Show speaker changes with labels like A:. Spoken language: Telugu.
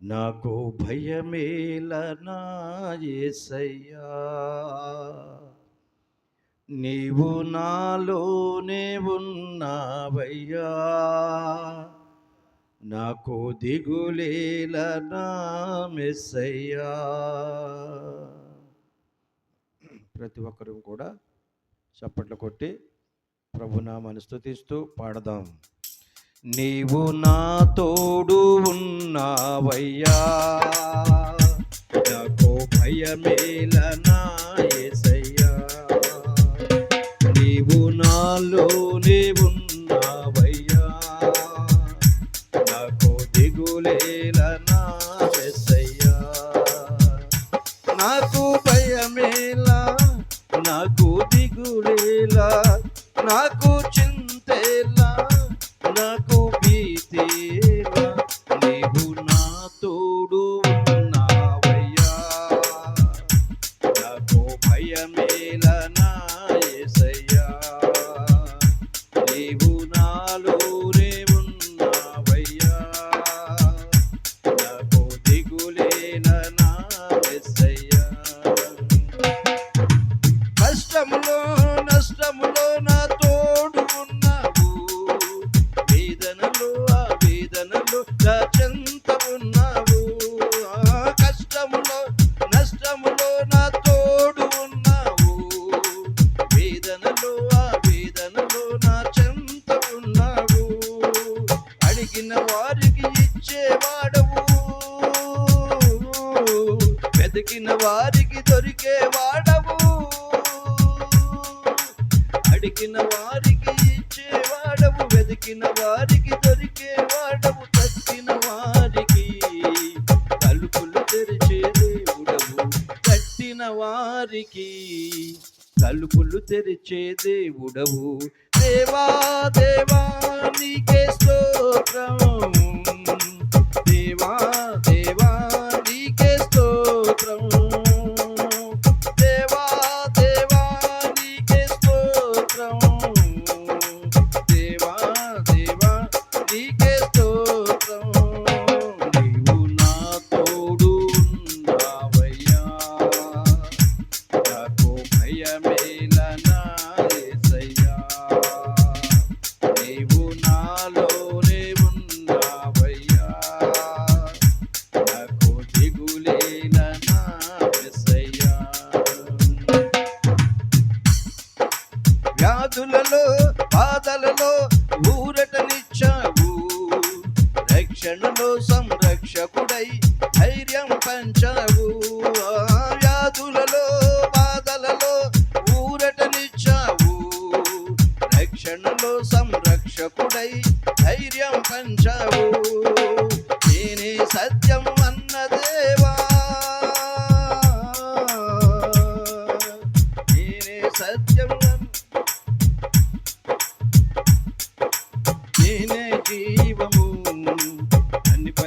A: నాకు భయమేలనా యేసయ్యా నీవు నాలోనే ఉన్నావయ్యా. నాకు దిగులేలనా మెస్సయ్యా ప్రతి ఒక్కరూ కూడా చప్పట్లు కొట్టి ప్రభునామాన్ని స్థుతిస్తూ పాడదాం. నీవు నా తోడు ఉన్నావయ్యా. నాకు భయమేలనా యేసయ్యా నీవు నాలోనే ఉన్నావయ్యా. నాకు దిగులేలనా యేసయ్యా నాకు భయమేలా నాకు దిగులేలా నాకు చింతేలా వారికి దొరికే వాడవు. అడిగిన వారికి ఇచ్చేవాడవు వెతికిన వారికి దొరికేవాడవు తక్కిన వారికి తలుపులు తెరిచే దేవుడవు. కట్టిన వారికి తలుపులు తెరిచే దేవుడవు. దేవా దేవా నీకే స్తోత్రం. దేవా వ్యాధులలో బాధలలో ఊరటనిచ్చావు. రక్షణలో సంరక్షకుడై ధైర్యం పంచావు. ఆ వ్యాధులలో బాధలలో ఊరటనిచ్చావు. రక్షణలో సంరక్షకుడై ధైర్యం పంచావు. నేనే సత్యం అన్న దేవా నేనే సత్యం